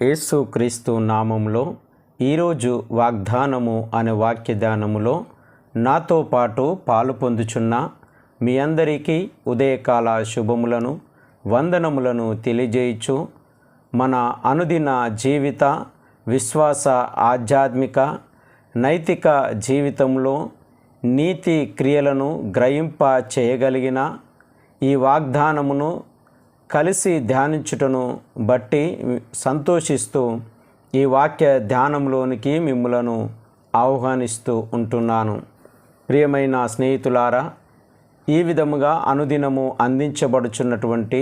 యేసు క్రీస్తు నామంలో ఈరోజు వాగ్దానము అనే వాక్యదానములో నాతో పాటు పాలు పొందుచున్న మీ అందరికీ ఉదయకాల శుభములను వందనములను తెలియజేయచ్చు మన అనుదిన జీవిత విశ్వాస ఆధ్యాత్మిక నైతిక జీవితంలో నీతి క్రియలను గ్రహింప చేయగలిగిన ఈ వాగ్దానమును కలిసి ధ్యానించుటను బట్టి సంతోషిస్తూ ఈ వాక్య ధ్యానంలోనికి మిమ్మలను ఆహ్వానిస్తూ ఉంటున్నాను. ప్రియమైన స్నేహితులారా ఈ విధముగా అనుదినము అందించబడుచున్నటువంటి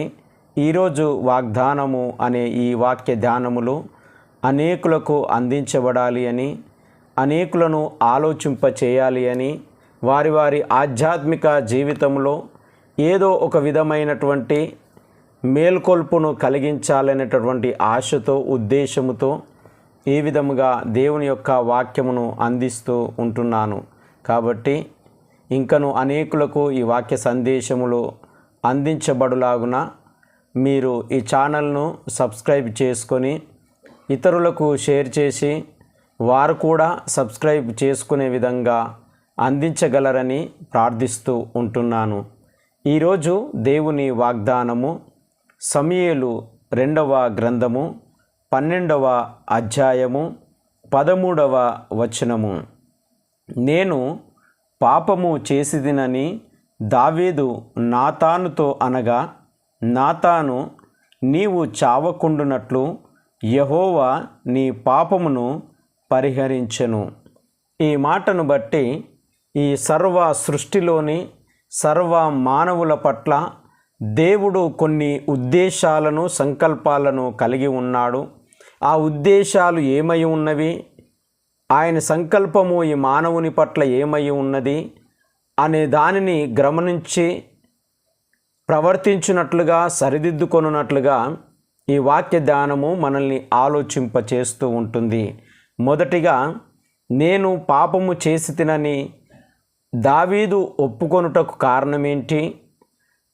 ఈరోజు వాగ్దానము అనే ఈ వాక్య ధ్యానములు అనేకులకు అందించబడాలి అని అనేకులను ఆలోచింప చేయాలి అని వారి వారి ఆధ్యాత్మిక జీవితంలో ఏదో ఒక విధమైనటువంటి మేల్కొల్పును కలిగించాలనేటటువంటి ఆశతో ఉద్దేశముతో ఈ విధముగా దేవుని యొక్క వాక్యమును అందిస్తూ ఉంటున్నాను. కాబట్టి ఇంకను అనేకులకు ఈ వాక్య సందేశములు అందించబడులాగున మీరు ఈ ఛానల్ను సబ్స్క్రైబ్ చేసుకొని ఇతరులకు షేర్ చేసి వారు కూడా సబ్స్క్రైబ్ చేసుకునే విధంగా అందించగలరని ప్రార్థిస్తూ ఉంటున్నాను. ఈరోజు దేవుని వాగ్దానము సమయలు రెండవ గ్రంథము పన్నెండవ అధ్యాయము పదమూడవ వచనము. నేను పాపము చేసిదినని దావీదు నాతానుతో అనగా నాతాను నీవు చావకుండునట్లు యహోవా నీ పాపమును పరిహరించెను. ఈ మాటను బట్టి ఈ సర్వ సృష్టిలోని సర్వ మానవుల పట్ల దేవుడు కొన్ని ఉద్దేశాలను సంకల్పాలను కలిగి ఉన్నాడు. ఆ ఉద్దేశాలు ఏమై ఉన్నవి? ఆయన సంకల్పము ఈ మానవుని పట్ల ఏమై ఉన్నది? అనే దానిని గమనించి ప్రవర్తించినట్లుగా సరిదిద్దుకొనున్నట్లుగా ఈ వాక్య ధ్యానము మనల్ని ఆలోచింప చేస్తూ ఉంటుంది. మొదటిగా నేను పాపము చేసి తినని దావీదు ఒప్పుకొనుటకు కారణమేంటి?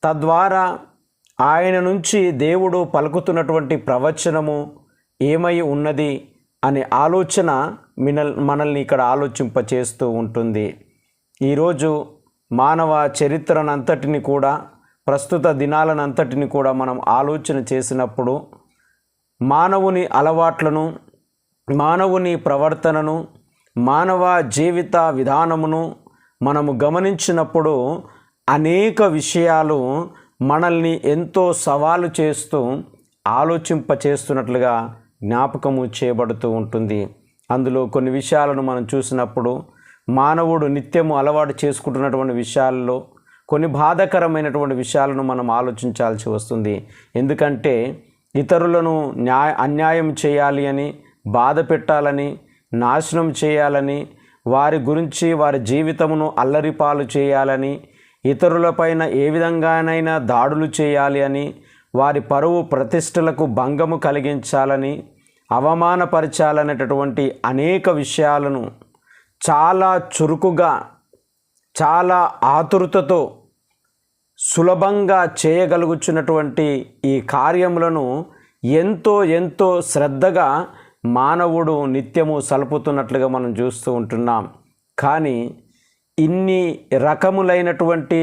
తద్వారా ఆయన నుంచి దేవుడు పలుకుతున్నటువంటి ప్రవచనము ఏమై ఉన్నది అనే ఆలోచన మినల్ మనల్ని ఇక్కడ ఆలోచింప చేస్తూ ఉంటుంది. ఈరోజు మానవ చరిత్రనంతటిని కూడా ప్రస్తుత దినాలనంతటిని కూడా మనం ఆలోచన చేసినప్పుడు మానవుని అలవాట్లను మానవుని ప్రవర్తనను మానవ జీవిత విధానమును మనము గమనించినప్పుడు అనేక విషయాలు మనల్ని ఎంతో సవాలు చేస్తూ ఆలోచింప చేస్తున్నట్లుగా జ్ఞాపకము చేయబడుతూ ఉంటుంది. అందులో కొన్ని విషయాలను మనం చూసినప్పుడు మానవుడు నిత్యము అలవాటు చేసుకుంటున్నటువంటి విషయాల్లో కొన్ని బాధకరమైనటువంటి విషయాలను మనం ఆలోచించాల్సి వస్తుంది. ఎందుకంటే ఇతరులను న్యాయ అన్యాయం చేయాలి అని బాధ పెట్టాలని నాశనం చేయాలని వారి గురించి వారి జీవితమును అల్లరిపాలు చేయాలని ఇతరులపైన ఏ విధంగానైనా దాడులు చేయాలి అని వారి పరువు ప్రతిష్టలకు భంగము కలిగించాలని అవమానపరచాలనేటటువంటి అనేక విషయాలను చాలా చురుకుగా చాలా ఆతురతతో సులభంగా చేయగలుగుచున్నటువంటి ఈ కార్యములను ఎంతో ఎంతో శ్రద్ధగా మానవుడు నిత్యము సలుపుతున్నట్లుగా మనం చూస్తూ ఉంటున్నాం. కానీ ఇన్ని రకములైనటువంటి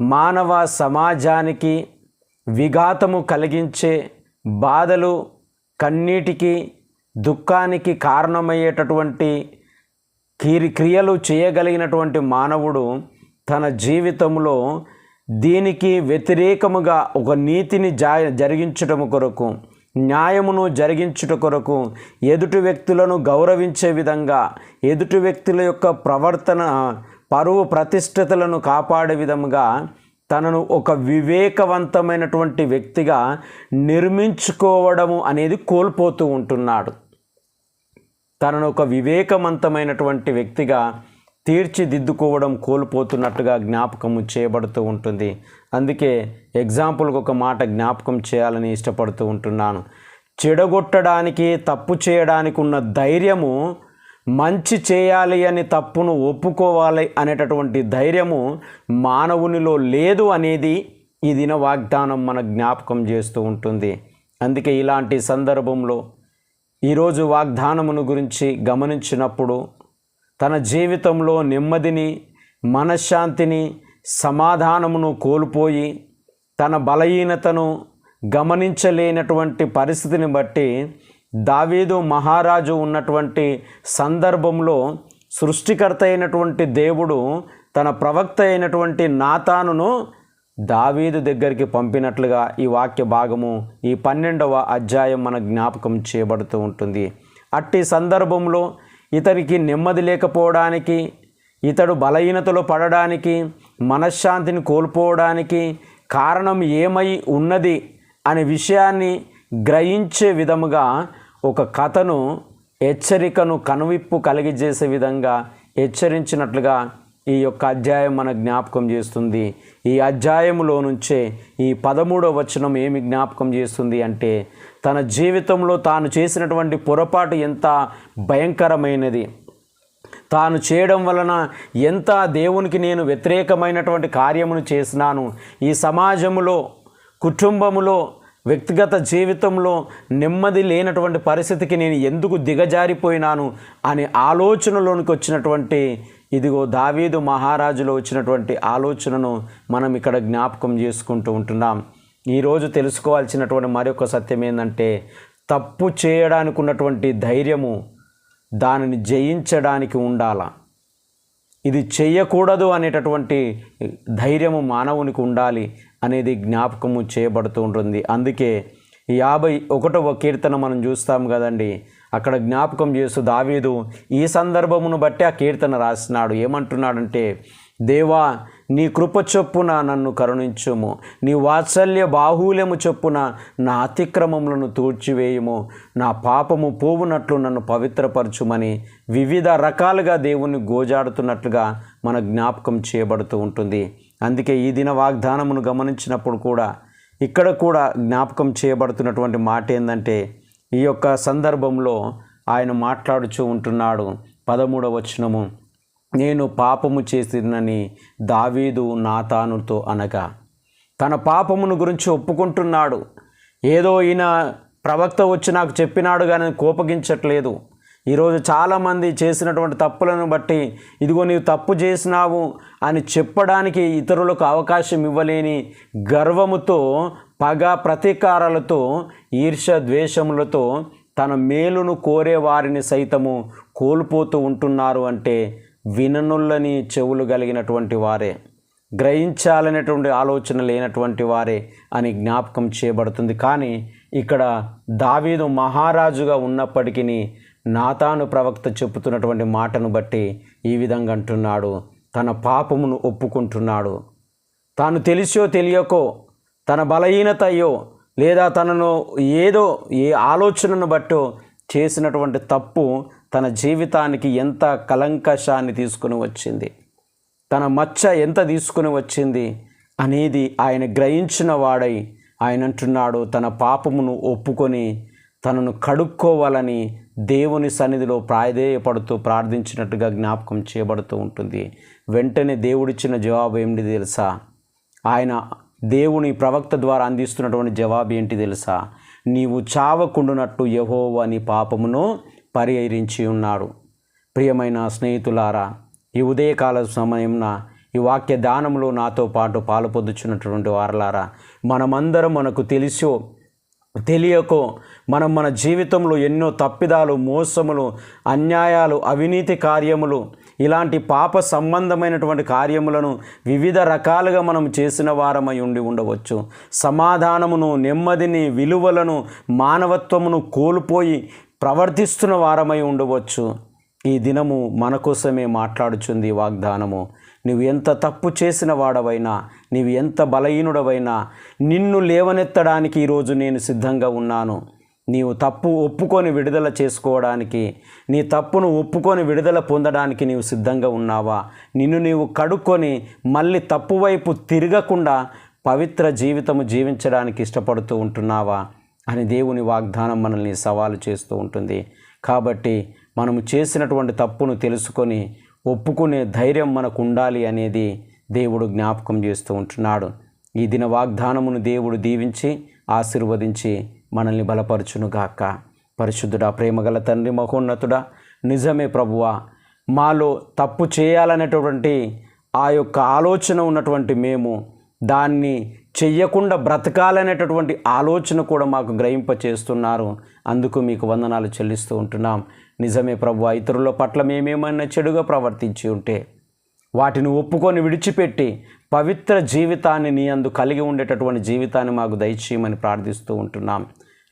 మానవ సమాజానికి విఘాతము కలిగించే బాధలు కన్నీటికి దుఃఖానికి కారణమయ్యేటటువంటి కీరి క్రియలు చేయగలిగినటువంటి మానవుడు తన జీవితంలో దీనికి వ్యతిరేకముగా ఒక నీతిని జా జరిగించటం కొరకు న్యాయమును జరిగించుట కొరకు ఎదుటి వ్యక్తులను గౌరవించే విధంగా ఎదుటి వ్యక్తుల యొక్క ప్రవర్తన పరువు ప్రతిష్టతలను కాపాడే విధముగా తనను ఒక వివేకవంతమైనటువంటి వ్యక్తిగా నిర్మించుకోవడము అనేది కోల్పోతూ ఉంటున్నాడు. తనను ఒక వివేకవంతమైనటువంటి వ్యక్తిగా తీర్చిదిద్దుకోవడం కోల్పోతున్నట్టుగా జ్ఞాపకము చేయబడుతూ ఉంటుంది. అందుకే ఎగ్జాంపుల్కి ఒక మాట జ్ఞాపకం చేయాలని ఇష్టపడుతూ ఉంటున్నాను. చెడగొట్టడానికి తప్పు చేయడానికి ఉన్న ధైర్యము మంచి చేయాలి అని తప్పును ఒప్పుకోవాలి అనేటటువంటి ధైర్యము మానవునిలో లేదు అనేది ఈ దిన వాగ్దానం మన జ్ఞాపకం చేస్తూ ఉంటుంది. అందుకే ఇలాంటి సందర్భంలో ఈరోజు వాగ్దానమును గురించి గమనించినప్పుడు తన జీవితంలో నెమ్మదిని మనశ్శాంతిని సమాధానమును కోల్పోయి తన బలహీనతను గమనించలేనటువంటి పరిస్థితిని బట్టి దావీదు మహారాజు ఉన్నటువంటి సందర్భంలో సృష్టికర్త అయినటువంటి దేవుడు తన ప్రవక్త అయినటువంటి నాతానును దావీదు దగ్గరికి పంపినట్లుగా ఈ వాక్య భాగము ఈ పన్నెండవ అధ్యాయం మన జ్ఞాపకం చేయబడుతూ ఉంటుంది. అట్టి సందర్భంలో ఇతనికి నెమ్మది లేకపోవడానికి ఇతడు బలహీనతలో పడడానికి మనశ్శాంతిని కోల్పోవడానికి కారణం ఏమై ఉన్నది అనే విషయాన్ని గ్రహించే విధముగా ఒక కథను హెచ్చరికను కనువిప్పు కలిగజేసే విధంగా హెచ్చరించినట్లుగా ఈ యొక్క అధ్యాయం మన జ్ఞాపకం చేస్తుంది. ఈ అధ్యాయములో నుంచే ఈ పదమూడవ వచనం ఏమి జ్ఞాపకం చేస్తుంది అంటే తన జీవితంలో తాను చేసినటువంటి పొరపాటు ఎంత భయంకరమైనది. తాను చేయడం వలన ఎంత దేవునికి నేను వ్యతిరేకమైనటువంటి కార్యమును చేసినాను. ఈ సమాజంలో కుటుంబములో వ్యక్తిగత జీవితంలో నెమ్మది లేనటువంటి పరిస్థితికి నేను ఎందుకు దిగజారిపోయినాను అనే ఆలోచనలోనికి వచ్చినటువంటి ఇదిగో దావీదు మహారాజులో వచ్చినటువంటి ఆలోచనను మనం ఇక్కడ జ్ఞాపకం చేసుకుంటూ ఉంటున్నాం. ఈరోజు తెలుసుకోవాల్సినటువంటి మరొక సత్యం ఏంటంటే తప్పు చేయడానికి ఉన్నటువంటి ధైర్యము దానిని జయించడానికి ఉండాల. ఇది చేయకూడదు అనేటటువంటి ధైర్యము మానవునికి ఉండాలి. అనేది జ్ఞాపకము చేయబడుతూ ఉంటుంది. అందుకే యాభై ఒకటవ కీర్తన మనం చూస్తాం కదండి. అక్కడ జ్ఞాపకం చేస్తూ దావీదు ఈ సందర్భమును బట్టి ఆ కీర్తన రాసినాడు. ఏమంటున్నాడంటే దేవా నీ కృప చొప్పున నన్ను కరుణించుము. నీ వాత్సల్య బాహుల్యము చొప్పున నా అతిక్రమములను తూడ్చివేయము నా పాపము పోవునట్లు నన్ను పవిత్రపరచుమని వివిధ రకాలుగా దేవుణ్ణి గోజాడుతున్నట్లుగా మన జ్ఞాపకం చేయబడుతూ ఉంటుంది. అందుకే ఈ దిన వాగ్దానమును గమనించినప్పుడు కూడా ఇక్కడ కూడా జ్ఞాపకం చేయబడుతున్నటువంటి మాట ఏంటంటే ఈ యొక్క సందర్భంలో ఆయన మాట్లాడుచూ ఉంటున్నాడు. పదమూడవ వచనము నేను పాపము చేసినని దావీదు నాతానుతో అనగా తన పాపమును గురించి ఒప్పుకుంటున్నాడు. ఏదో ఈయన ప్రవక్త వచ్చి నాకు చెప్పినాడు కానీ కోపగించట్లేదు. ఈరోజు చాలామంది చేసినటువంటి తప్పులను బట్టి ఇదిగో నీవు తప్పు చేసినావు అని చెప్పడానికి ఇతరులకు అవకాశం ఇవ్వలేని గర్వముతో పగ ప్రతీకారాలతో ఈర్ష ద్వేషములతో తన మేలును కోరే వారిని సైతము కోల్పోతూ ఉంటున్నారు అంటే విననుల్లని చెవులు కలిగినటువంటి వారే గ్రహించాలనేటువంటి ఆలోచన లేనటువంటి వారే అని జ్ఞాపకం చేయబడుతుంది. కానీ ఇక్కడ దావీదు మహారాజుగా ఉన్నప్పటికీ నాతాను ప్రవక్త చెప్పుతున్నటువంటి మాటను బట్టి ఈ విధంగా అంటున్నాడు. తన పాపమును ఒప్పుకుంటున్నాడు. తాను తెలిసో తెలియకో తన బలహీనతయో లేదా తనను ఏదో ఏ ఆలోచనను బట్టో చేసినటువంటి తప్పు తన జీవితానికి ఎంత కలంకషాన్ని తీసుకుని వచ్చింది. తన మచ్చ ఎంత తీసుకుని వచ్చింది అనేది ఆయన గ్రహించిన వాడై ఆయన అంటున్నాడు. తన పాపమును ఒప్పుకొని తనను కడుక్కోవాలని దేవుని సన్నిధిలో ప్రాధేయపడుతూ ప్రార్థించినట్టుగా జ్ఞాపకం చేయబడుతూ ఉంటుంది. వెంటనే దేవుడిచ్చిన జవాబు ఏమిటి తెలుసా? ఆయన దేవుని ప్రవక్త ద్వారా అందిస్తున్నటువంటి జవాబు ఏంటి తెలుసా? నీవు చావకుండునట్టు యహోవా నీ పాపమును పరిహరించి ఉన్నాడు. ప్రియమైన స్నేహితులారా ఈ ఉదయకాల సమయంన ఈ వాక్య దానంలో నాతో పాటు పాలు పొందుచున్నటువంటి వారలారా మనమందరం మనకు తెలిసో తెలియకో మనం మన జీవితంలో ఎన్నో తప్పిదాలు మోసములు అన్యాయాలు అవినీతి కార్యములు ఇలాంటి పాప సంబంధమైనటువంటి కార్యములను వివిధ రకాలుగా మనం చేసిన వారమై ఉండి ఉండవచ్చు. సమాధానమును నెమ్మదిని విలువలను మానవత్వమును కోల్పోయి ప్రవర్తిస్తున్న వారమై ఉండవచ్చు. ఈ దినము మన కోసమే మాట్లాడుచుంది వాగ్దానము. నువ్వు ఎంత తప్పు చేసిన వాడవైనా నీవు ఎంత బలహీనుడవైనా నిన్ను లేవనెత్తడానికి ఈరోజు నేను సిద్ధంగా ఉన్నాను. నీవు తప్పు ఒప్పుకొని విడుదల చేసుకోవడానికి నీ తప్పును ఒప్పుకొని విడుదల పొందడానికి నీవు సిద్ధంగా ఉన్నావా? నిన్ను నీవు కడుక్కొని మళ్ళీ తప్పు వైపు తిరగకుండా పవిత్ర జీవితము జీవించడానికి ఇష్టపడుతూ ఉంటున్నావా? అని దేవుని వాగ్దానం మనల్ని సవాలు చేస్తూ ఉంటుంది. కాబట్టి మనము చేసినటువంటి తప్పును తెలుసుకొని ఒప్పుకునే ధైర్యం మనకు ఉండాలి అనేది దేవుడు జ్ఞాపకం చేస్తూ ఉంటున్నాడు. ఈ దిన వాగ్దానమును దేవుడు దీవించి ఆశీర్వదించి మనల్ని బలపరచునుగాక. పరిశుద్ధుడా ప్రేమగల తండ్రి మహోన్నతుడా నిజమే ప్రభువా మాలో తప్పు చేయాలనేటువంటి ఆ యొక్క ఆలోచన ఉన్నటువంటి మేము దాన్ని చెయ్యకుండా బ్రతకాలనేటటువంటి ఆలోచన కూడా మాకు గ్రహింప చేస్తున్నారు అందుకు మీకు వందనాలు చెల్లిస్తూ ఉంటున్నాం. నిజమే ప్రభు ఇతరుల పట్ల మేమేమైనా చెడుగా ప్రవర్తించి ఉంటే వాటిని ఒప్పుకొని విడిచిపెట్టి పవిత్ర జీవితాన్ని నీ అందు కలిగి ఉండేటటువంటి జీవితాన్ని మాకు దయచేయమని ప్రార్థిస్తూ ఉంటున్నాం.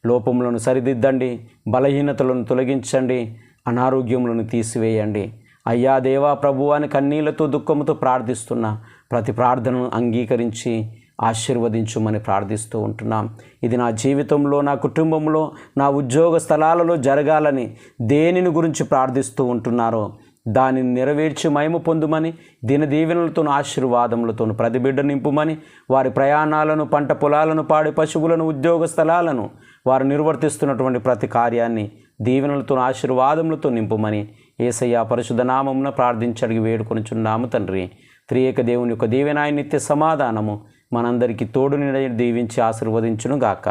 లోపములను సరిదిద్దండి బలహీనతలను తొలగించండి అనారోగ్యములను తీసివేయండి. అయ్యా దేవా ప్రభు అని కన్నీళ్ళతో దుఃఖముతో ప్రార్థిస్తున్న. ప్రతి ప్రార్థనను అంగీకరించి ఆశీర్వదించుమని ప్రార్థిస్తూ ఉంటున్నాం. ఇది నా జీవితంలో నా కుటుంబంలో నా ఉద్యోగ స్థలాలలో జరగాలని దేనిని గురించి ప్రార్థిస్తూ ఉంటున్నారో దానిని నెరవేర్చి మయము పొందుమని దిన దీవెనలతో ఆశీర్వాదములతో ప్రతి బిడ్డ నింపుమని వారి ప్రయాణాలను పంట పొలాలను పాడి పశువులను ఉద్యోగ స్థలాలను వారు నిర్వర్తిస్తున్నటువంటి ప్రతి కార్యాన్ని దీవెనలతో ఆశీర్వాదములతో నింపుమని ఏసయ్య పరిశుద్ధ నామమున ప్రార్థించడిగి వేడుకొనుచున్నాము తండ్రి. త్రియేక దేవుని యొక్క దీవెనాయ నిత్య సమాధానము. మనందరికీ తోడుని దీవించి ఆశీర్వదించును గాక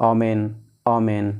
ఆమెన్ ఆమెన్.